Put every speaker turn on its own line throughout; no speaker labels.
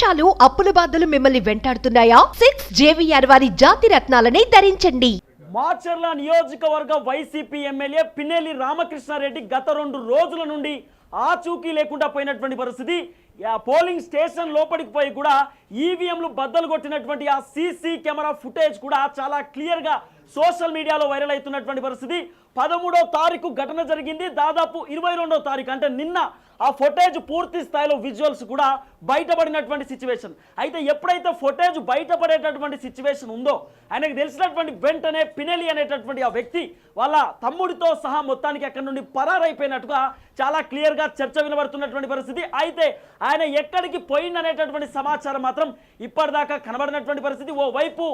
మోసాలు అప్పుల బాధలు మిమ్మల్ని వెంటాడుతున్నాయా? సిక్స్ జేవిఆర్ వారి జాతి రత్నాలని ధరించండి.
మాచర్ల నియోజకవర్గ వైసీపీ ఎమ్మెల్యే పిన్నెల్లి రామకృష్ణారెడ్డి గత రెండు రోజుల నుండి ఆచూకీ లేకుండా పోయినటువంటి పరిస్థితి. పోలింగ్ స్టేషన్ లోపలికి పోయి కూడా ఈవీఎంలు బద్దలు కొట్టినటువంటి ఆ సీసీ కెమెరా ఫుటేజ్ కూడా చాలా క్లియర్గా సోషల్ మీడియాలో వైరల్ అవుతున్నటువంటి పరిస్థితి. పదమూడో తారీఖు ఘటన జరిగింది. దాదాపు ఇరవై రెండో తారీఖు. అంటే నిన్న ఆ ఫొటేజ్ పూర్తి స్థాయిలో విజువల్స్ కూడా బయటపడినటువంటి సిచ్యువేషన్ అయితే ఎప్పుడైతే ఫొటేజ్ బయటపడేటటువంటి సిచ్యువేషన్ ఉందో ఆయనకు తెలిసినటువంటి వెంటనే పినెలి అనేటటువంటి ఆ వ్యక్తి వాళ్ళ తమ్ముడితో సహా మొత్తానికి అక్కడి నుండి పరారైపోయినట్టుగా చాలా క్లియర్గా చర్చ వినబడుతున్నటువంటి పరిస్థితి. అయితే ఆయన ఎక్కడికి పోయిందనేటటువంటి సమాచారం మాత్రం ఇప్పటిదాకా కనబడినటువంటి పరిస్థితి. ఓ వైపు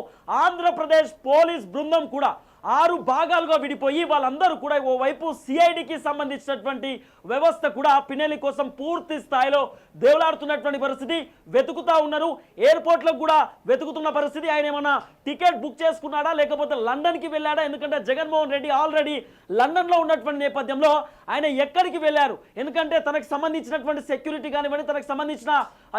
ఆంధ్రప్రదేశ్ పోలీస్ బృందం కూడా ఆరు భాగాలుగా విడిపోయి వాళ్ళందరూ కూడా ఓ వైపు సిఐడికి సంబంధించినటువంటి వ్యవస్థ కూడా పినెలి కోసం పూర్తి స్థాయిలో దేవులాడుతున్నటువంటి పరిస్థితి. వెతుకుతా ఉన్నారు. ఎయిర్పోర్ట్లో కూడా వెతుకుతున్న పరిస్థితి. ఆయన ఏమన్నా టికెట్ బుక్ చేసుకున్నాడా? లేకపోతే లండన్కి వెళ్ళాడా? ఎందుకంటే జగన్మోహన్ రెడ్డి ఆల్రెడీ లండన్లో ఉన్నటువంటి నేపథ్యంలో ఆయన ఎక్కడికి వెళ్ళారు? ఎందుకంటే తనకు సంబంధించినటువంటి సెక్యూరిటీ కానివ్వండి తనకు సంబంధించిన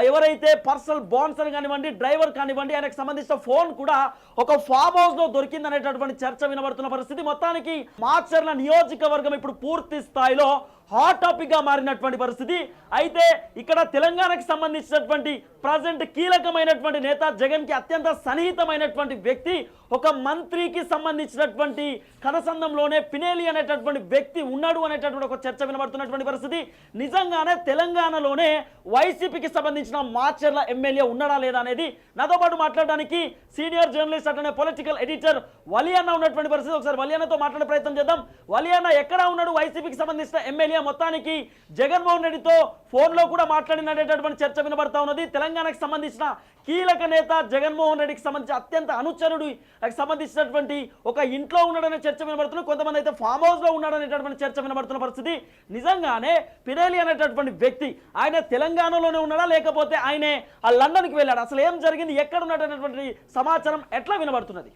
ఎవరైతే పర్సనల్ బాన్సర్ కానివ్వండి డ్రైవర్ కానివ్వండి ఆయనకు సంబంధించిన ఫోన్ కూడా ఒక ఫామ్ హౌస్లో దొరికిందనేటటువంటి చర్చ వినబడుతున్న పరిస్థితి మొత్తానికి మాచర్ల నియోజకవర్గం ఇప్పుడు పూర్తి స్థాయిలో హాట్ టాపిక్గా మారినటువంటి పరిస్థితి. అయితే ఇక్కడ తెలంగాణకి సంబంధించినటువంటి ప్రజెంట్ కీలకమైనటువంటి నేత జగన్కి అత్యంత సన్నిహితమైనటువంటి వ్యక్తి ఒక మంత్రికి సంబంధించినటువంటి కనసందంలోనే పినేలి అనేటటువంటి వ్యక్తి ఉన్నాడు అనేటటువంటి ఒక చర్చ వినబడుతున్నటువంటి పరిస్థితి. నిజంగానే తెలంగాణలోనే వైసీపీకి సంబంధించిన మాచర్ల ఎమ్మెల్యే ఉన్నాడా లేదా అనేది నాతో పాటు మాట్లాడడానికి సీనియర్ జర్నలిస్ట్ అట్లనే పొలిటికల్ ఎడిటర్ వలియన్న ఉన్నటువంటి పరిస్థితి. ఒకసారి వలియన్నతో మాట్లాడే ప్రయత్నం చేద్దాం. వలియన్న ఎక్కడ ఉన్నాడు? వైసీపీకి సంబంధించిన ఎమ్మెల్యే మొత్తానికి జగన్మోహన్ రెడ్డితో ఫోన్లో కూడా మాట్లాడినటువంటి చర్చ వినబడతా ఉన్నది. తెలంగాణకు సంబంధించిన కీలక నేత జగన్మోహన్ రెడ్డికి సంబంధించి అత్యంత అనుచరుడు సంబంధించినటువంటి ఒక ఇంట్లో ఉన్నాడనే చర్చ వినబడుతుంది కొంతమంది అయితే ఫామ్ హౌస్లో ఉన్నాడనేటటువంటి చర్చ వినబడుతున్న పరిస్థితి. నిజంగానే పిరేలి అనేటటువంటి వ్యక్తి ఆయన తెలంగాణలోనే ఉన్నాడా? లేకపోతే ఆయనే ఆ లండన్కి వెళ్ళాడు? అసలు ఏం జరిగింది? ఎక్కడ ఉన్నాడనేటువంటి సమాచారం ఎట్లా వినబడుతున్నది?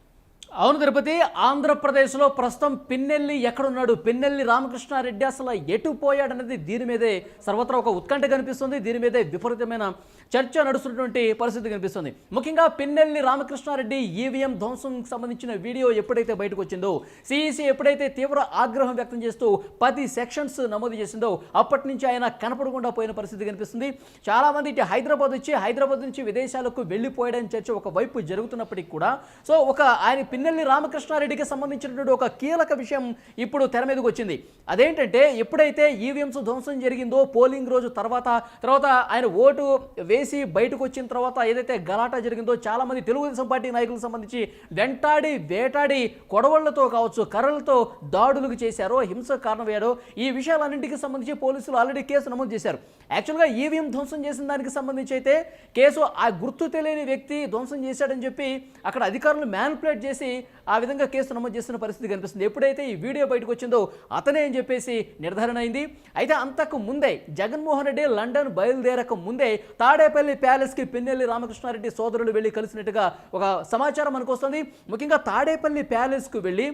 అవును తిరుపతి ఆంధ్రప్రదేశ్లో ప్రస్తుతం పిన్నెల్లి ఎక్కడున్నాడు? పిన్నెల్లి రామకృష్ణారెడ్డి అసలు ఎటు పోయాడనేది దీని మీదే సర్వత్రా ఒక ఉత్కంఠ కనిపిస్తుంది. దీని మీదే విపరీతమైన చర్చ నడుస్తున్నటువంటి పరిస్థితి కనిపిస్తుంది. ముఖ్యంగా పిన్నెల్లి రామకృష్ణారెడ్డి ఈవీఎం ధ్వంసం సంబంధించిన వీడియో ఎప్పుడైతే బయటకు వచ్చిందో సిఈసి ఎప్పుడైతే తీవ్ర ఆగ్రహం వ్యక్తం చేస్తూ పది సెక్షన్స్ నమోదు చేసిందో అప్పటి నుంచి ఆయన కనపడకుండా పోయిన పరిస్థితి కనిపిస్తుంది. చాలామంది ఇటు హైదరాబాద్ వచ్చి హైదరాబాద్ నుంచి విదేశాలకు వెళ్ళిపోయాడని చర్చ ఒక వైపు జరుగుతున్నప్పటికీ కూడా సో ఒక ఆయన పిన్నెల్లి రామకృష్ణారెడ్డికి సంబంధించినటువంటి ఒక కీలక విషయం ఇప్పుడు తెర మీదకి వచ్చింది. అదేంటంటే ఎప్పుడైతే ఈవీఎంస్ ధ్వంసం జరిగిందో పోలింగ్ రోజు తర్వాత తర్వాత ఆయన ఓటు వేసి బయటకు వచ్చిన తర్వాత ఏదైతే గలాటా జరిగిందో చాలామంది తెలుగుదేశం పార్టీ నాయకులకు సంబంధించి వెంటాడి వేటాడి కొడవళ్ళతో కావచ్చు కర్రలతో దాడులకు చేశారో హింస కారణమయ్యారో ఈ విషయాలన్నింటికి సంబంధించి పోలీసులు ఆల్రెడీ కేసు నమోదు చేశారు. యాక్చువల్గా ఈవీఎం ధ్వంసం చేసిన దానికి సంబంధించి అయితే కేసు ఆ గుర్తు తెలియని వ్యక్తి ధ్వంసం చేశాడని చెప్పి అక్కడ అధికారులు మ్యానిపులేట్ చేసి ఆ విధంగా కేసు నమోదు చేస్తున్న పరిస్థితి కనిపిస్తుంది. ఎప్పుడైతే ఈ వీడియో బయటకు వచ్చిందో అతనే అని చెప్పేసి నిర్ధారణ అయింది. అయితే అంతకు ముందే జగన్మోహన్ రెడ్డి లండన్ బయలుదేరక ముందే తాడేపల్లి ప్యాలెస్కి పిన్నెల్లి రామకృష్ణారెడ్డి సోదరులు వెళ్ళి కలిసినట్టుగా ఒక సమాచారం మనకు వస్తుంది. ముఖ్యంగా తాడేపల్లి ప్యాలెస్కు వెళ్ళి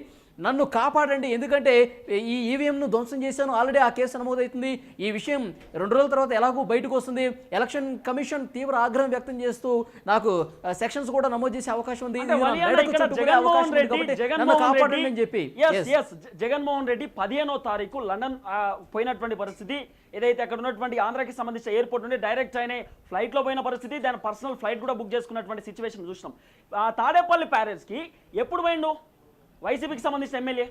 నన్ను కాపాడండి. ఎందుకంటే ఈ ఈవీఎంను ధ్వంసం చేశాను. ఆల్రెడీ ఆ కేసు నమోదవుతుంది ఈ విషయం రెండు రోజుల తర్వాత ఎలాగో బయటకు వస్తుంది. ఎలక్షన్ కమిషన్ తీవ్ర ఆగ్రహం వ్యక్తం చేస్తూ నాకు సెక్షన్స్ కూడా నమోదు చేసే అవకాశం ఉంది. అని చెప్పి.
జగన్మోహన్ రెడ్డి పదిహేనో తారీఖు లండన్ పోయినటువంటి పరిస్థితి. ఏదైతే అక్కడ ఉన్నటువంటి ఆంధ్రాకి సంబంధించిన ఎయిర్పోర్ట్ నుండి డైరెక్ట్ ఆయన ఫ్లైట్లో పోయిన పరిస్థితి దాని పర్సనల్ ఫ్లైట్ కూడా బుక్ చేసుకున్నటువంటి సిచ్యువేషన్ చూసినాం. ఆ తాడేపల్లి ప్యారెస్కి ఎప్పుడు పోయిండు? వైసీపీకి సంబంధించిన ఎమ్మెల్యే?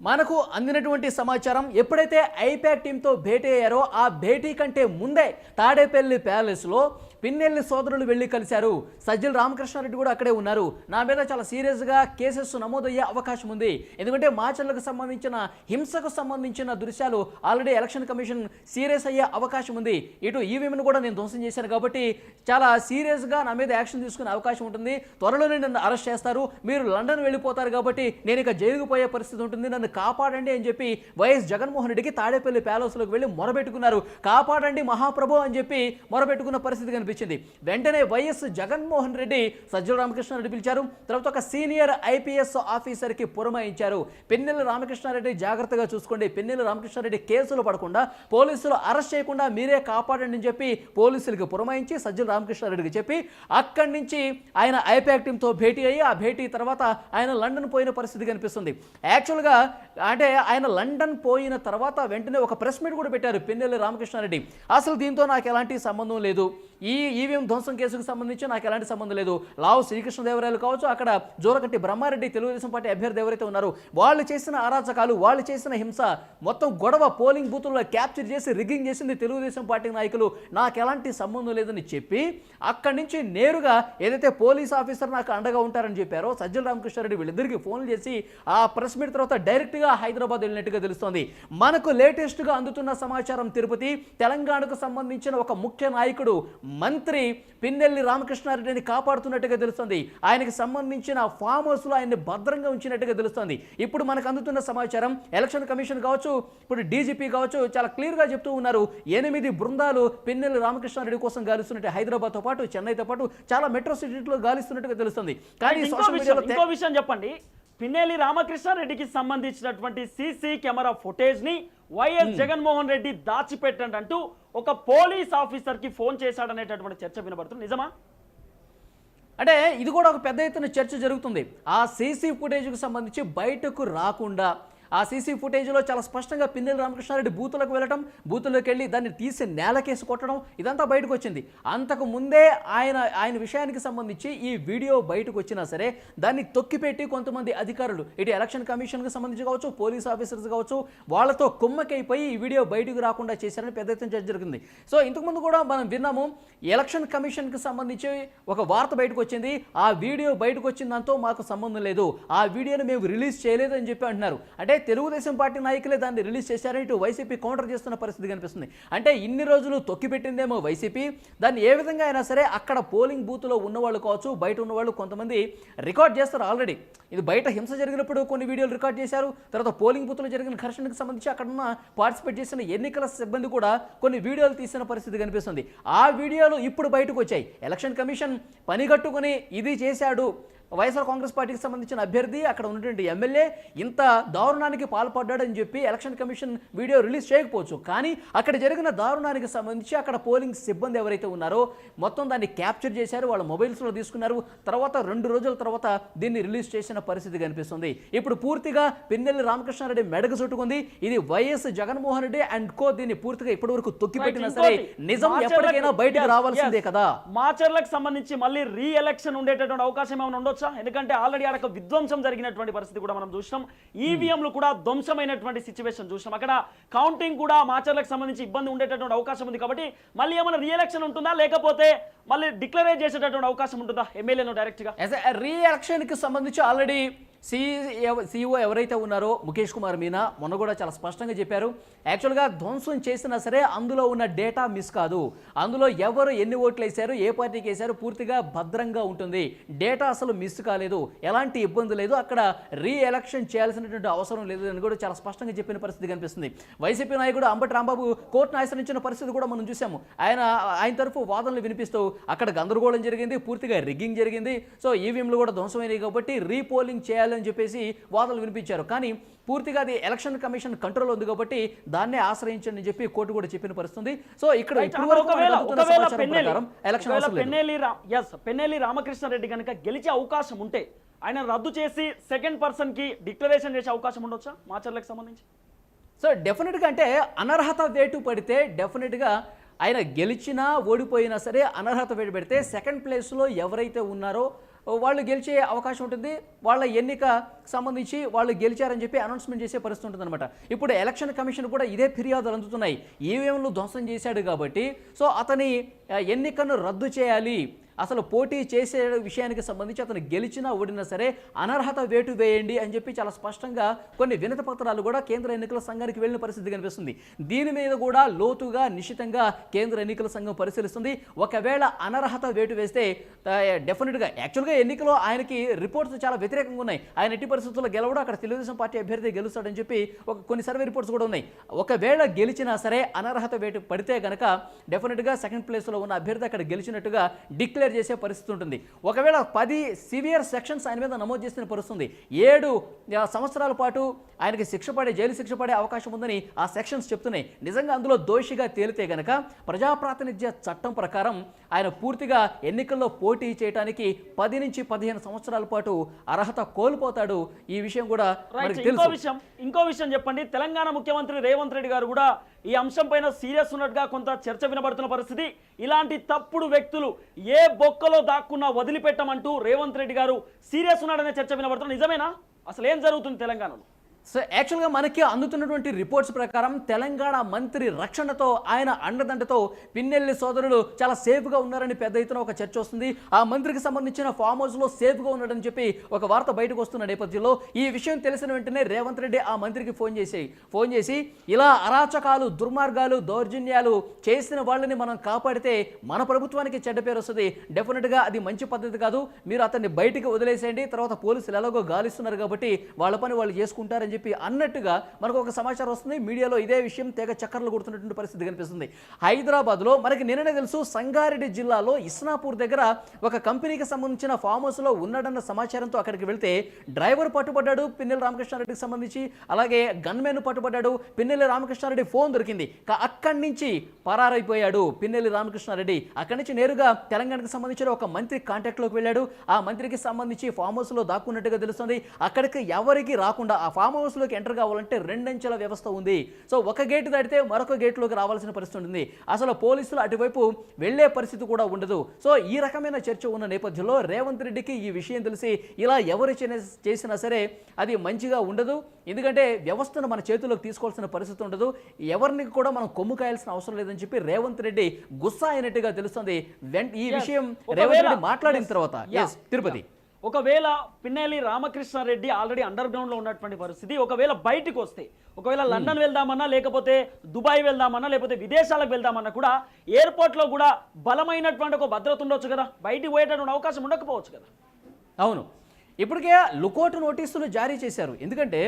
మనకు అందినటువంటి సమాచారం ఎప్పుడైతే ఐపాక్ టీంతో భేటీ అయ్యారో ఆ భేటీ కంటే ముందే తాడేపల్లి ప్యాలెస్లో పిన్నెల్లి సోదరులు వెళ్ళి కలిశారు. సజ్జల రామకృష్ణారెడ్డి కూడా అక్కడే ఉన్నారు. నా మీద చాలా సీరియస్గా కేసెస్ నమోదయ్యే అవకాశం ఉంది. ఎందుకంటే మాచర్లకు సంబంధించిన హింసకు సంబంధించిన దృశ్యాలు ఆల్రెడీ ఎలక్షన్ కమిషన్ సీరియస్ అయ్యే అవకాశం ఉంది. ఇటు ఈవీఎంను కూడా నేను ధ్వంసం చేశాను కాబట్టి చాలా సీరియస్గా నా మీద యాక్షన్ తీసుకునే అవకాశం ఉంటుంది. త్వరలోనే నన్ను అరెస్ట్ చేస్తారు. మీరు లండన్ వెళ్ళిపోతారు కాబట్టి నేను ఇక జైలుకు పోయే పరిస్థితి ఉంటుంది. నన్ను కాపాడండి అని చెప్పి వైఎస్ జగన్మోహన్ రెడ్డికి తాడేపల్లి ప్యాలెస్లోకి వెళ్ళి మొరబెట్టుకున్నారు. కాపాడండి మహాప్రభు అని చెప్పి మొరబెట్టుకున్న పరిస్థితి కనిపిస్తుంది. కనిపించింది. వెంటనే వైఎస్ జగన్మోహన్ రెడ్డి సజ్జల రామకృష్ణారెడ్డి పిలిచారు. తర్వాత ఒక సీనియర్ ఐపీఎస్ ఆఫీసర్కి పురమాయించారు. పిన్నెల రామకృష్ణారెడ్డి జాగ్రత్తగా చూసుకోండి. పిన్నెల రామకృష్ణారెడ్డి కేసులు పడకుండా పోలీసులు అరెస్ట్ చేయకుండా మీరే కాపాడండి అని చెప్పి పోలీసులకు పురమాయించి సజ్జల రామకృష్ణారెడ్డికి చెప్పి అక్కడి నుంచి ఆయన ఐపాక్ టీంతో భేటీ అయ్యి ఆ భేటీ తర్వాత ఆయన లండన్ పోయిన పరిస్థితి కనిపిస్తుంది. యాక్చువల్గా అంటే ఆయన లండన్ పోయిన తర్వాత వెంటనే ఒక ప్రెస్ మీట్ కూడా పెట్టారు పిన్నెల్లి రామకృష్ణారెడ్డి. అసలు దీంతో నాకు ఎలాంటి సంబంధం లేదు. ఈ ఈవీఎం ధ్వంసం కేసుకు సంబంధించి నాకు ఎలాంటి సంబంధం లేదు. లావు శ్రీకృష్ణదేవరాయలు కావచ్చు అక్కడ జోరకట్టి బ్రహ్మారెడ్డి తెలుగుదేశం పార్టీ అభ్యర్థి ఎవరైతే ఉన్నారో వాళ్ళు చేసిన అరాచకాలు వాళ్ళు చేసిన హింస మొత్తం గొడవ పోలింగ్ బూతుల్లో క్యాప్చర్ చేసి రిగ్గింగ్ చేసింది తెలుగుదేశం పార్టీ నాయకులు. నాకు ఎలాంటి సంబంధం లేదని చెప్పి అక్కడి నుంచి నేరుగా ఏదైతే పోలీస్ ఆఫీసర్ నాకు అండగా ఉంటారని చెప్పారో సజ్జల రామకృష్ణారెడ్డి వీళ్ళిద్దరికి ఫోన్ చేసి ఆ ప్రెస్ మీట్ తర్వాత డైరెక్ట్గా హైదరాబాద్ వెళ్ళినట్టుగా తెలుస్తోంది. మనకు లేటెస్ట్గా అందుతున్న సమాచారం తిరుపతి తెలంగాణకు సంబంధించిన ఒక ముఖ్య నాయకుడు మంత్రి పిన్నెల్లి రామకృష్ణారెడ్డిని కాపాడుతున్నట్టుగా తెలుస్తుంది. ఆయనకి సంబంధించిన ఫామ్ హౌస్లో ఆయన్ని భద్రంగా ఉంచినట్టుగా తెలుస్తుంది. ఇప్పుడు మనకు అందుతున్న సమాచారం ఎలక్షన్ కమిషన్ కావచ్చు ఇప్పుడు డీజీపీ కావచ్చు చాలా క్లియర్గా చెప్తూ ఉన్నారు. ఎనిమిది బృందాలు పిన్నెల్లి రామకృష్ణారెడ్డి కోసం గాలిస్తున్నట్టు హైదరాబాద్తో పాటు చెన్నైతో పాటు చాలా మెట్రో సిటీలో గాలిస్తున్నట్టుగా తెలుస్తుంది. కానీ సోషల్ మీడియాలో
విషయం చెప్పండి. పిన్నెల్లి రామకృష్ణారెడ్డికి సంబంధించినటువంటి సీసీ కెమెరా ఫుటేజ్ని వైఎస్ జగన్మోహన్ రెడ్డి దాచిపెట్టండి అంటూ ఒక పోలీస్ ఆఫీసర్కి ఫోన్ చేశాడనేటటువంటి చర్చ వినబడుతుంది. నిజమా?
అంటే ఇది కూడా ఒక పెద్ద ఎత్తున చర్చ జరుగుతుంది. ఆ సీసీ ఫుటేజ్కి సంబంధించి బయటకు రాకుండా ఆ సీసీ ఫుటేజ్లో చాలా స్పష్టంగా పిన్నెల రామకృష్ణారెడ్డి బూతులకు వెళ్ళటం బూతుల్లోకి వెళ్ళి దాన్ని తీసి నేలకేసి కొట్టడం ఇదంతా బయటకు వచ్చింది. అంతకు ముందే ఆయన ఆయన విషయానికి సంబంధించి ఈ వీడియో బయటకు వచ్చినా సరే దాన్ని తొక్కిపెట్టి కొంతమంది అధికారులు ఇటు ఎలక్షన్ కమిషన్కి సంబంధించి కావచ్చు పోలీస్ ఆఫీసర్స్ కావచ్చు వాళ్ళతో కుమ్మకైపోయి ఈ వీడియో బయటకు రాకుండా చేశారని పెద్ద ఎత్తున చర్చ జరిగింది. సో ఇంతకుముందు కూడా మనం విన్నాము ఎలక్షన్ కమిషన్కి సంబంధించి ఒక వార్త బయటకు వచ్చింది. ఆ వీడియో బయటకు వచ్చిన దాంతో మాకు సంబంధం లేదు. ఆ వీడియోని మేము రిలీజ్ చేయలేదు అని చెప్పి అంటున్నారు. అంటే తెలుగుదేశం పార్టీ నాయకులే దాన్ని రిలీజ్ చేశారని ఇటు వైసీపీ కౌంటర్ చేస్తున్న పరిస్థితి కనిపిస్తుంది. అంటే ఇన్ని రోజులు తొక్కిపెట్టిందేమో వైసీపీ. దాన్ని ఏ విధంగా అయినా సరే అక్కడ పోలింగ్ బూత్లో ఉన్నవాళ్ళు కావచ్చు బయట ఉన్నవాళ్ళు కొంతమంది రికార్డ్ చేస్తారు ఆల్రెడీ. ఇది బయట హింస జరిగినప్పుడు కొన్ని వీడియోలు రికార్డ్ చేశారు తర్వాత పోలింగ్ బూత్లో జరిగిన ఘర్షణకు సంబంధించి అక్కడ ఉన్న పార్టిసిపేట్ చేసిన ఎన్నికల సిబ్బంది కూడా కొన్ని వీడియోలు తీసిన పరిస్థితి కనిపిస్తుంది. ఆ వీడియోలు ఇప్పుడు బయటకు వచ్చాయి. ఎలక్షన్ కమిషన్ పనిగట్టుకుని ఇది చేశాడు వైఎస్ఆర్ కాంగ్రెస్ పార్టీకి సంబంధించిన అభ్యర్థి అక్కడ ఉన్నటువంటి ఎమ్మెల్యే ఇంత దారుణానికి పాల్పడ్డాడని చెప్పి ఎలక్షన్ కమిషన్ వీడియో రిలీజ్ చేయకపోవచ్చు. కానీ అక్కడ జరిగిన దారుణానికి సంబంధించి అక్కడ పోలింగ్ సిబ్బంది ఎవరైతే ఉన్నారో మొత్తం దాన్ని క్యాప్చర్ చేశారు వాళ్ళ మొబైల్స్లో తీసుకున్నారు. తర్వాత రెండు రోజుల తర్వాత దీన్ని రిలీజ్ చేసిన పరిస్థితి కనిపిస్తుంది. ఇప్పుడు పూర్తిగా పిన్నెల్లి రామకృష్ణారెడ్డి మెడకు చుట్టుకుంది. ఇది YS Jaganmohan Reddy and co దీన్ని పూర్తిగా ఇప్పటి వరకు తొక్కిపెట్టినా సరే నిజం ఎప్పటికైనా బయటకు రావాల్సిందే. కదా.
మాచర్లకు సంబంధించి మళ్ళీ రీ ఎలక్షన్ ఉండేటటువంటి అవకాశం ఏమైనా ఉండొచ్చా ఎందుకంటే ఆల్రెడీ ఆడక విధ్వంసం జరిగినటువంటి పరిస్థితి కూడా మనం చూసినాం. ఈవీఎంలు కూడా ధ్వంసమైనటువంటి సిచ్యువేషన్ చూసినాం. అక్కడ కౌంటింగ్ కూడా మాచర్లకు సంబంధించి ఇబ్బంది ఉండేటటువంటి అవకాశం ఉంది కాబట్టి మళ్ళీ ఏమైనా రీఎలక్షన్ ఉంటుందా? లేకపోతే మళ్ళీ డిక్లరేట్ చేసేటటువంటి అవకాశం ఉంటుందా? ఎమ్మెల్యేను
డైరెక్ట్గా. సంబంధించి ఆల్రెడీ సి సిఇఓ ఎవరైతే ఉన్నారో ముఖేష్ కుమార్ మీనా మొన్న కూడా చాలా స్పష్టంగా చెప్పారు. యాక్చువల్గా ధ్వంసం చేసినా సరే అందులో ఉన్న డేటా మిస్ కాదు. అందులో ఎవరు ఎన్ని ఓట్లు వేశారు ఏ పార్టీకి వేశారు పూర్తిగా భద్రంగా ఉంటుంది. డేటా అసలు మిస్ కాలేదు. ఎలాంటి ఇబ్బంది లేదు. అక్కడ రీ ఎలక్షన్ చేయాల్సినటువంటి అవసరం లేదు అని కూడా చాలా స్పష్టంగా చెప్పిన పరిస్థితి కనిపిస్తుంది. వైసీపీ నాయకుడు అంబటి రాంబాబు కోర్టును ఆశ్రయించిన పరిస్థితి కూడా మనం చూసాము. ఆయన ఆయన తరఫు వాదనలు వినిపిస్తూ అక్కడ గందరగోళం జరిగింది పూర్తిగా రిగ్గింగ్ జరిగింది. సో ఈవీఎంలు కూడా ధ్వంసమైనవి కాబట్టి రీపోలింగ్ చేయాలి చేయాలని చెప్పేసి వాదనలు వినిపించారు. కానీ పూర్తిగా అది ఎలక్షన్ కమిషన్ కంట్రోల్ ఉంది కాబట్టి దాన్నే ఆశ్రయించండి అని చెప్పి కోర్టు కూడా చెప్పిన పరిస్థితి సో ఇక్కడ
Right.
ఇప్పటి
అప్పుడు
వరకు మనకు
ఒకవేళ
అందుతున్న
ఒకవేళ
సమాచారం
పెన్నెల్లి
ప్రకారం ఎలక్షన్
ఒకవేళ
అవసరం లేదు.
పెన్నెల్లి రా ఎస్ పెన్నెల్లి రామకృష్ణారెడ్డి కనుక గెలిచే అవకాశం ఉంటే ఆయన రద్దు చేసి సెకండ్ పర్సన్కి డిక్లరేషన్ చేసే అవకాశం ఉండొచ్చా? మాచర్లకు సంబంధించి?
సో డెఫినెట్గా అంటే అనర్హత వేటు పడితే డెఫినెట్గా ఆయన గెలిచినా ఓడిపోయినా సరే అనర్హత వేటు పెడితే సెకండ్ ప్లేస్లో ఎవరైతే ఉన్నారో వాళ్ళు గెలిచే అవకాశం ఉంటుంది. వాళ్ళ ఎన్నిక సంబంధించి వాళ్ళు గెలిచారని చెప్పి అనౌన్స్మెంట్ చేసే పరిస్థితి ఉంటుందన్నమాట. ఇప్పుడు ఎలక్షన్ కమిషన్ కూడా ఇదే ఫిర్యాదులు అందుతున్నాయి. ఈవీఎంలు ధ్వంసం చేశాడు కాబట్టి సో అతని ఎన్నికను రద్దు చేయాలి. అసలు పోటీ చేసే విషయానికి సంబంధించి అతను గెలిచినా ఓడినా సరే అనర్హత వేటు వేయండి అని చెప్పి చాలా స్పష్టంగా కొన్ని వినతి పత్రాలు కూడా కేంద్ర ఎన్నికల సంఘానికి వెళ్ళిన పరిస్థితి కనిపిస్తుంది. దీని మీద కూడా లోతుగా నిశ్చితంగా కేంద్ర ఎన్నికల సంఘం పరిశీలిస్తుంది. ఒకవేళ అనర్హత వేటు వేస్తే డెఫినెట్గా యాక్చువల్గా ఎన్నికలో ఆయనకి రిపోర్ట్స్ చాలా వ్యతిరేకంగా ఉన్నాయి. ఆయన ఎట్టి పరిస్థితుల్లో గెలవడం అక్కడ తెలుగుదేశం పార్టీ అభ్యర్థి గెలుస్తాడని చెప్పి ఒక కొన్ని సర్వే రిపోర్ట్స్ కూడా ఉన్నాయి. ఒకవేళ గెలిచినా సరే అనర్హత వేటు పడితే కనుక డెఫినెట్గా సెకండ్ ప్లేస్లో ఉన్న అభ్యర్థి అక్కడ గెలిచినట్టుగా డిక్లేర్ చేసే పరిస్థితి ఉంటుంది. ఒకవేళ పది సివియర్ సెక్షన్స్ ఆయన మీద నమోదు చేసిన పరిస్థితుంది. ఏడు సంవత్సరాల పాటు ఆయనకి శిక్ష పడే జైలు శిక్ష పడే అవకాశం ఉందని ఆ సెక్షన్స్ చెప్తున్నాయి. నిజంగా అందులో దోషిగా తేలితే గనక ప్రజాప్రాతినిధ్య చట్టం ప్రకారం ఆయన పూర్తిగా ఎన్నికల్లో పోటీ చేయడానికి పది నుంచి పదిహేను సంవత్సరాల పాటు అర్హత కోల్పోతాడు. ఈ విషయం కూడా
ఇంకో విషయం ఇంకో విషయం చెప్పండి. తెలంగాణ ముఖ్యమంత్రి రేవంత్ రెడ్డి గారు కూడా ఈ అంశం పైన సీరియస్ ఉన్నట్టుగా కొంత చర్చ వినబడుతున్న పరిస్థితి. ఇలాంటి తప్పుడు వ్యక్తులు ఏ బొక్కలో దాక్కున్నా వదిలిపెట్టమంటూ రేవంత్ రెడ్డి గారు సీరియస్ ఉన్నాడనే చర్చ వినబడుతున్న నిజమేనా? అసలు ఏం జరుగుతుంది తెలంగాణలో?
సో యాక్చువల్గా మనకి అందుతున్నటువంటి రిపోర్ట్స్ ప్రకారం తెలంగాణ మంత్రి రక్షణతో ఆయన అండదండతో పిన్నెల్లి సోదరులు చాలా సేఫ్గా ఉన్నారని పెద్ద ఎత్తున ఒక చర్చ వస్తుంది. ఆ మంత్రికి సంబంధించిన ఫామ్ హౌస్లో సేఫ్గా ఉన్నాడని చెప్పి ఒక వార్త బయటకు వస్తున్న నేపథ్యంలో ఈ విషయం తెలిసిన వెంటనే రేవంత్ రెడ్డి ఆ మంత్రికి ఫోన్ చేసి ఫోన్ చేసి ఇలా అరాచకాలు దుర్మార్గాలు దౌర్జన్యాలు చేసిన వాళ్ళని మనం కాపాడితే మన ప్రభుత్వానికి చెడ్డ పేరు వస్తుంది. డెఫినెట్గా అది మంచి పద్ధతి కాదు. మీరు అతన్ని బయటికి వదిలేసేయండి. తర్వాత పోలీసులు ఎలాగో గాలిస్తున్నారు కాబట్టి వాళ్ళ పని వాళ్ళు చేసుకుంటారని చెప్పి అన్నట్టుగా మనకు ఒక సమాచారం వస్తుంది. మీడియాలో ఇదే విషయం తెగ చక్కర్లు కొడుతున్నటువంటి పరిస్థితి కనిపిస్తుంది. హైదరాబాద్లో మనకి నిన్ననే తెలుసు సంగారెడ్డి జిల్లాలో ఇస్నాపూర్ దగ్గర ఒక కంపెనీకి సంబంధించిన ఫామ్ హౌస్లో ఉన్నాడన్న సమాచారంతో అక్కడికి వెళ్తే డ్రైవర్ పట్టుబడ్డాడు పిన్నెల రామకృష్ణారెడ్డికి సంబంధించి. అలాగే గన్మెన్ పట్టుబడ్డాడు పిన్నెల్లి రామకృష్ణారెడ్డి ఫోన్ దొరికింది. అక్కడి నుంచి పరారైపోయాడు పిన్నెల్లి రామకృష్ణారెడ్డి. అక్కడి నుంచి నేరుగా తెలంగాణకు సంబంధించిన ఒక మంత్రి కాంటాక్ట్లోకి వెళ్ళాడు. ఆ మంత్రికి సంబంధించి ఫామ్ హౌస్లో దాక్కున్నట్టుగా తెలుస్తుంది. అక్కడికి ఎవరికి రాకుండా ఆ ఫామ్ హౌస్లోకి ఎంటర్ కావాలంటే రెండంచెల వ్యవస్థ ఉంది. సో ఒక గేటు దాటితే మరొక గేట్లోకి రావాల్సిన పరిస్థితి ఉంటుంది. అసలు పోలీసులు అటువైపు వెళ్ళే పరిస్థితి కూడా ఉండదు. సో ఈ రకమైన చర్చ ఉన్న నేపథ్యంలో రేవంత్ రెడ్డికి ఈ విషయం తెలిసి ఇలా ఎవరు చేసినా సరే అది మంచిగా ఉండదు. ఎందుకంటే వ్యవస్థను మన చేతుల్లోకి తీసుకోవాల్సిన పరిస్థితి ఉండదు. ఎవరిని కూడా మనం కొమ్ము కాయాల్సిన అవసరం లేదని చెప్పి రేవంత్ రెడ్డి గుస్సా అయినట్టుగా తెలుస్తుంది. ఈ. విషయం రేవంత్ రెడ్డి మాట్లాడిన. తర్వాత. తిరుపతి.
ఒకవేళ పిన్నెల్లి రామకృష్ణారెడ్డి ఆల్రెడీ అండర్ గ్రౌండ్లో ఉన్నటువంటి పరిస్థితి ఒకవేళ బయటికి వస్తే ఒకవేళ లండన్ వెళ్దామన్నా లేకపోతే దుబాయ్ వెళ్దామన్నా లేకపోతే విదేశాలకు వెళ్దామన్నా కూడా ఎయిర్పోర్ట్లో కూడా బలమైనటువంటి ఒక భద్రత ఉండొచ్చు కదా? బయటికి పోయేటటువంటి అవకాశం ఉండకపోవచ్చు కదా?
అవును. ఇప్పటికే లుకోటు నోటీసులు జారీ చేశారు. ఎందుకంటే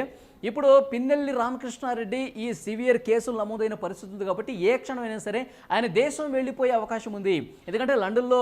ఇప్పుడు పిన్నెల్లి రామకృష్ణారెడ్డి ఈ సివియర్ కేసులు నమోదైన పరిస్థితి ఉంది కాబట్టి ఏ క్షణమైనా సరే ఆయన దేశం వెళ్ళిపోయే అవకాశం ఉంది. ఎందుకంటే లండన్లో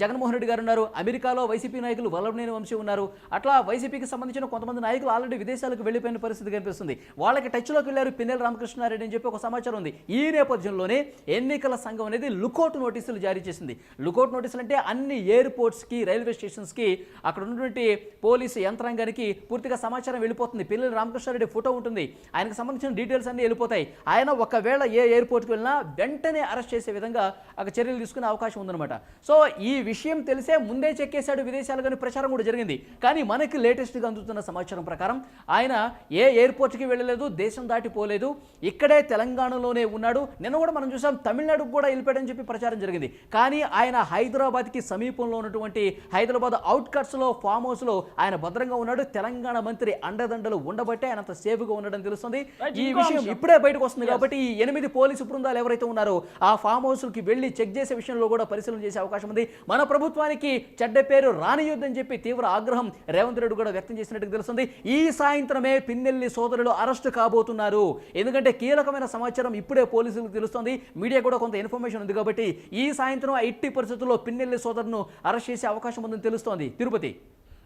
జగన్మోహన్ రెడ్డి గారు ఉన్నారు అమెరికాలో వైసీపీ నాయకులు వల్లభనేని వంశీ ఉన్నారు. అట్లా వైసీపీకి సంబంధించిన కొంతమంది నాయకులు ఆల్రెడీ విదేశాలకు వెళ్ళిపోయిన పరిస్థితి కనిపిస్తుంది. వాళ్ళకి టచ్లోకి వెళ్ళారు పిన్నెల రామకృష్ణారెడ్డి అని చెప్పి ఒక సమాచారం ఉంది. ఈ నేపథ్యంలోనే ఎన్నికల సంఘం అనేది లుకౌట్ నోటీసులు జారీ చేసింది. లుకౌట్ నోటీసులు అంటే అన్ని ఎయిర్పోర్ట్స్కి రైల్వే స్టేషన్స్కి అక్కడ ఉన్నటువంటి పోలీసు యంత్రాంగానికి పూర్తిగా సమాచారం వెళ్ళిపోతుంది. పిల్లలు రామకృష్ణారెడ్డి ఫోటో ఉంటుంది. ఆయనకు సంబంధించిన డీటెయిల్స్ అన్ని వెళ్ళిపోతాయి. ఆయన ఒకవేళ ఏ ఎయిర్పోర్ట్కి వెళ్ళినా వెంటనే అరెస్ట్ చేసే విధంగా అక్కడ చర్యలు తీసుకునే అవకాశం ఉందన్నమాట. సో ఈ విషయం తెలిసే ముందే చెక్కేశాడు విదేశాలు కానీ ప్రచారం కూడా జరిగింది. కానీ మనకి లేటెస్ట్గా అందుతున్న సమాచారం ప్రకారం ఆయన ఏ ఎయిర్పోర్ట్కి వెళ్ళలేదు దేశం దాటిపోలేదు ఇక్కడే తెలంగాణలోనే ఉన్నాడు. నిన్న కూడా మనం చూసాం తమిళనాడుకు కూడా వెళ్ళిపోయాడని చెప్పి ప్రచారం జరిగింది. కానీ ఆయన హైదరాబాద్కి సమీపంలో ఉన్నటువంటి హైదరాబాద్ అవుట్కట్స్లో ఫామ్ హౌస్లో ఆయన భద్రంగా ఉన్నాడు. తెలంగాణ మంత్రి అండదండలు ఉండబట్టే ఆయన అంత సేఫ్గా ఉండడం తెలుస్తుంది. ఈ విషయం. ఇప్పుడే బయటకు వస్తుంది కాబట్టి ఈ ఎనిమిది పోలీసు బృందాలు ఎవరైతే ఉన్నారో ఆ ఫామ్ హౌస్కి వెళ్ళి చెక్ చేసే విషయంలో కూడా పరిశీలన చేసే అవకాశం ఉంది. మన ప్రభుత్వానికి చెడ్డ పేరు రానియొద్దని చెప్పి తీవ్ర ఆగ్రహం రేవంత్ రెడ్డి కూడా వ్యక్తం చేసినట్టు తెలుస్తుంది. ఈ సాయంత్రమే పిన్నెల్లి సోదరులు అరెస్ట్ కాబోతున్నారు. ఎందుకంటే కీలకమైన సమాచారం ఇప్పుడే పోలీసులకు తెలుస్తుంది. మీడియా కూడా కొంత ఇన్ఫర్మేషన్ ఉంది కాబట్టి ఈ సాయంత్రం ఎట్టి పరిస్థితుల్లో పిన్నెల్లి సోదరును అరెస్ట్ చేసే అవకాశం ఉందని తెలుస్తోంది. తిరుపతి.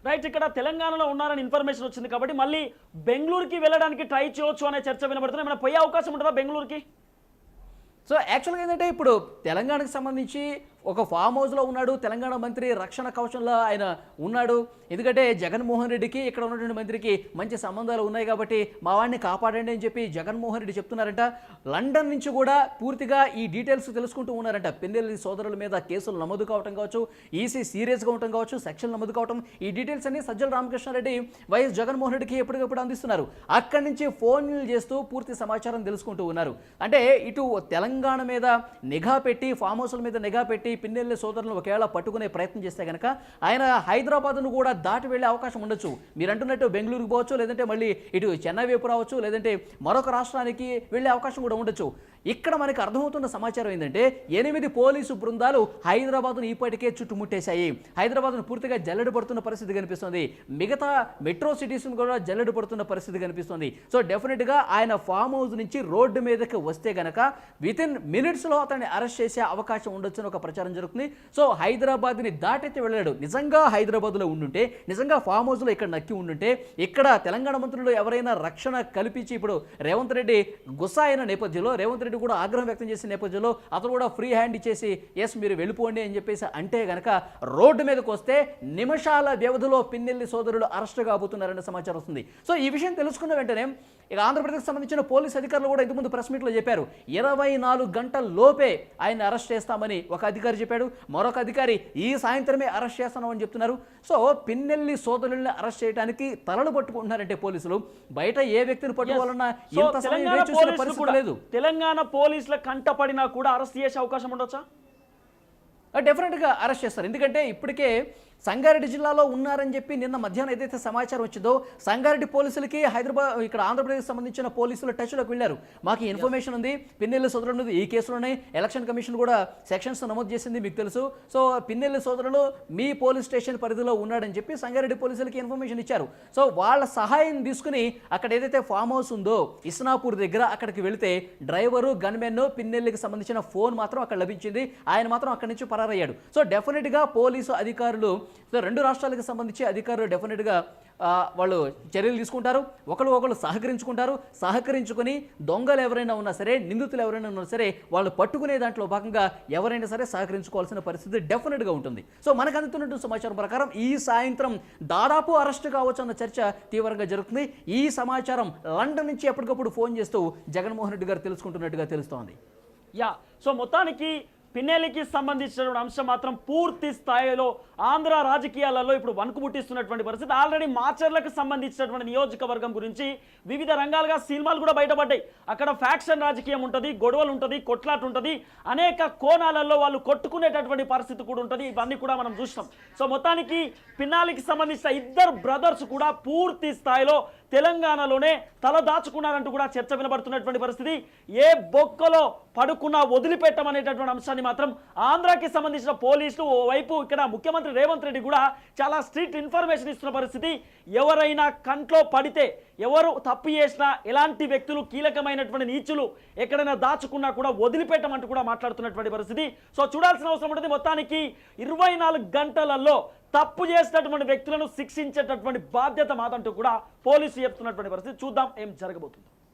రైట్ ఇక్కడ తెలంగాణలో ఉన్నారని ఇన్ఫర్మేషన్ వచ్చింది కాబట్టి మళ్ళీ బెంగళూరుకి వెళ్ళడానికి ట్రై చేయొచ్చు అనే చర్చ వినబడుతుంది. ఏమైనా పోయే అవకాశం ఉంటుందా బెంగళూరుకి?
సో యాక్చువల్గా ఏంటంటే ఇప్పుడు తెలంగాణకు సంబంధించి ఒక ఫామ్ హౌస్లో ఉన్నాడు తెలంగాణ మంత్రి రక్షణ కవచంలో ఆయన ఉన్నాడు. ఎందుకంటే జగన్మోహన్ రెడ్డికి ఇక్కడ ఉన్నటువంటి మంత్రికి మంచి సంబంధాలు ఉన్నాయి కాబట్టి మా వాడిని కాపాడండి అని చెప్పి జగన్మోహన్ రెడ్డి చెప్తున్నారంట. లండన్ నుంచి కూడా పూర్తిగా ఈ డీటెయిల్స్ తెలుసుకుంటూ ఉన్నారంట. పెన్నెల్లి సోదరుల మీద కేసులు నమోదు కావటం కావచ్చు ఈసీ సీరియస్గా ఉండటం కావచ్చు సెక్షన్ నమోదు కావటం ఈ డీటెయిల్స్ అన్ని సజ్జల రామకృష్ణారెడ్డి వైఎస్ జగన్మోహన్ రెడ్డికి ఎప్పటికప్పుడు అందిస్తున్నారు. అక్కడి నుంచి ఫోన్లు చేస్తూ పూర్తి సమాచారం తెలుసుకుంటూ ఉన్నారు. అంటే ఇటు తెలంగాణ మీద నిఘా పెట్టి ఫామ్ హౌస్ల మీద నిఘా పెట్టి లాంటి పిన్నెల్లి సోదరులను ఒకవేళ పట్టుకునే ప్రయత్నం చేస్తే కనుక ఆయన హైదరాబాద్ను కూడా దాటి వెళ్ళే అవకాశం ఉండొచ్చు. మీరు అంటున్నట్టు బెంగళూరుకు పోవచ్చు లేదంటే మళ్ళీ ఇటు చెన్నై వైపు రావచ్చు లేదంటే మరొక రాష్ట్రానికి వెళ్ళే అవకాశం కూడా ఉండొచ్చు. ఇక్కడ మనకి అర్థమవుతున్న సమాచారం ఏంటంటే ఎనిమిది పోలీసు బృందాలు హైదరాబాద్ను ఇప్పటికే చుట్టుముట్టేశాయి. హైదరాబాద్ను పూర్తిగా జల్లడు పడుతున్న పరిస్థితి కనిపిస్తుంది. మిగతా మెట్రో సిటీస్ను కూడా జల్లడు పడుతున్న పరిస్థితి కనిపిస్తుంది. సో డెఫినెట్గా ఆయన ఫామ్ హౌస్ నుంచి రోడ్డు మీదకి వస్తే గనక విత్ ఇన్ మినిట్స్లో అతన్ని అరెస్ట్ చేసే అవకాశం ఉండొచ్చని ఒక ప్రచారం జరుగుతుంది. సో హైదరాబాద్ని దాటైతే వెళ్ళాడు నిజంగా హైదరాబాద్లో ఉండుంటే నిజంగా ఫామ్ హౌస్లో ఇక్కడ నక్కి ఉండుంటే ఇక్కడ తెలంగాణ మంత్రులు ఎవరైనా రక్షణ కల్పించి ఇప్పుడు రేవంత్ రెడ్డి గుస్సా అయిన నేపథ్యంలో రేవంత్ రెడ్డి కూడా ఆగ్రహం వ్యక్తం చేసిన నేపథ్యంలో అతను కూడా ఫ్రీ హ్యాండ్ ఇచ్చేసి ఎస్ మీరు వెళ్ళిపోండి అని చెప్పేసి అంటే గనక రోడ్డు మీదకి వస్తే నిమిషాల వ్యవధిలో పిన్నెల్లి సోదరులు అరెస్ట్ కాబోతున్నారనే సమాచారం వస్తుంది. సో ఈ విషయం తెలుసుకున్న వెంటనే ఇక ఆంధ్రప్రదేశ్కి సంబంధించిన పోలీస్ అధికారులు కూడా ఇంతకుముందు ప్రెస్ మీట్లో చెప్పారు. ఇరవై నాలుగు గంటల లోపే ఆయన అరెస్ట్ చేస్తామని ఒక అధికారి చెప్పాడు. మరొక అధికారి ఈ సాయంత్రమే అరెస్ట్ చేస్తామని చెప్తున్నారు. సో పిన్నెల్లి సోదరుల్ని అరెస్ట్ చేయడానికి తలలు పట్టుకుంటున్నారంటే పోలీసులు. బయట ఏ వ్యక్తిని పట్టుకోవాలన్నా ఎంత సమయం చూసిన పరిస్థితి లేదు.
తెలంగాణ పోలీసుల కంటపడినా కూడా అరెస్ట్ చేసే అవకాశం ఉండొచ్చా?
డెఫినెట్గా అరెస్ట్ చేస్తారు. ఎందుకంటే ఇప్పటికే సంగారెడ్డి జిల్లాలో ఉన్నారని చెప్పి నిన్న మధ్యాహ్నం ఏదైతే సమాచారం వచ్చిందో సంగారెడ్డి పోలీసులకి హైదరాబాద్ ఇక్కడ ఆంధ్రప్రదేశ్ సంబంధించిన పోలీసులు టచ్లోకి వెళ్ళారు. మాకు ఇన్ఫర్మేషన్ ఉంది. పిన్నెల్లి సోదరులు ఉన్నది. ఈ కేసులోనే ఎలక్షన్ కమిషన్ కూడా సెక్షన్స్ నమోదు చేసింది మీకు తెలుసు. సో పిన్నెల్లి సోదరులు మీ పోలీస్ స్టేషన్ పరిధిలో ఉన్నాడని చెప్పి సంగారెడ్డి పోలీసులకి ఇన్ఫర్మేషన్ ఇచ్చారు. సో వాళ్ళ సహాయం తీసుకుని అక్కడ ఏదైతే ఫామ్ హౌస్ ఉందో ఇస్నాపూర్ దగ్గర అక్కడికి వెళితే డ్రైవరు గన్మెన్ పిన్నెల్లికి సంబంధించిన ఫోన్ మాత్రం అక్కడ లభించింది. ఆయన మాత్రం అక్కడి నుంచి పరారయ్యాడు. సో డెఫినెట్గా పోలీసు అధికారులు సో రెండు రాష్ట్రాలకు సంబంధించి అధికారులు డెఫినెట్గా వాళ్ళు చర్యలు తీసుకుంటారు. ఒకరు ఒకరు సహకరించుకుంటారు. సహకరించుకొని దొంగలు ఎవరైనా ఉన్నా సరే నిందితులు ఎవరైనా ఉన్నా సరే వాళ్ళు పట్టుకునే దాంట్లో భాగంగా ఎవరైనా సరే సహకరించుకోవాల్సిన పరిస్థితి డెఫినెట్గా ఉంటుంది. సో మనకు అందుతున్నట్టు సమాచారం ప్రకారం ఈ సాయంత్రం దాదాపు అరెస్ట్ కావచ్చు అన్న చర్చ తీవ్రంగా జరుగుతుంది. ఈ సమాచారం లండన్ నుంచి ఎప్పటికప్పుడు ఫోన్ చేస్తూ జగన్మోహన్ రెడ్డి గారు తెలుసుకుంటున్నట్టుగా తెలుస్తోంది.
యా సో మొత్తానికి పిన్నెలికి సంబంధించినటువంటి అంశం మాత్రం పూర్తి స్థాయిలో ఆంధ్ర రాజకీయాలలో ఇప్పుడు వణుకు పుట్టిస్తున్నటువంటి పరిస్థితి. ఆల్రెడీ మాచర్లకు సంబంధించినటువంటి నియోజకవర్గం గురించి వివిధ రంగాలుగా సినిమాలు కూడా బయటపడ్డాయి. అక్కడ ఫ్యాక్షన్ రాజకీయం ఉంటుంది గొడవలు ఉంటుంది కొట్లాట ఉంటుంది. అనేక కోణాలలో వాళ్ళు కొట్టుకునేటటువంటి పరిస్థితి కూడా ఉంటుంది. ఇవన్నీ కూడా మనం చూసినాం. సో మొత్తానికి పిన్నాలికి సంబంధించిన ఇద్దరు బ్రదర్స్ కూడా పూర్తి స్థాయిలో తెలంగాణలోనే తల దాచుకున్నారంటూ కూడా చర్చ వినబడుతున్నటువంటి పరిస్థితి. ఏ బొక్కలో పడుకున్నా వదిలిపెట్టమనేటటువంటి అంశాన్ని మాత్రం ఆంధ్రాకి సంబంధించిన పోలీసులు ఓవైపు ఇక్కడ ముఖ్యమంత్రి రేవంత్ రెడ్డి కూడా చాలా స్ట్రిక్ట్ ఇన్ఫర్మేషన్ ఇస్తున్న పరిస్థితి. ఎవరైనా కంట్లో పడితే ఎవరు తప్పు చేసినా ఎలాంటి వ్యక్తులు కీలకమైనటువంటి నీచులు ఎక్కడైనా దాచుకున్నా కూడా వదిలిపెట్టమంటూ కూడా మాట్లాడుతున్నటువంటి పరిస్థితి. సో చూడాల్సిన అవసరం ఉంటుంది. మొత్తానికి ఇరవై నాలుగు గంటలలో తప్పు చేసినటువంటి వ్యక్తులను శిక్షించేటటువంటి బాధ్యత మాదంటూ కూడా పోలీసు చెప్తున్నటువంటి పరిస్థితి చూద్దాం ఏం జరగబోతుంది.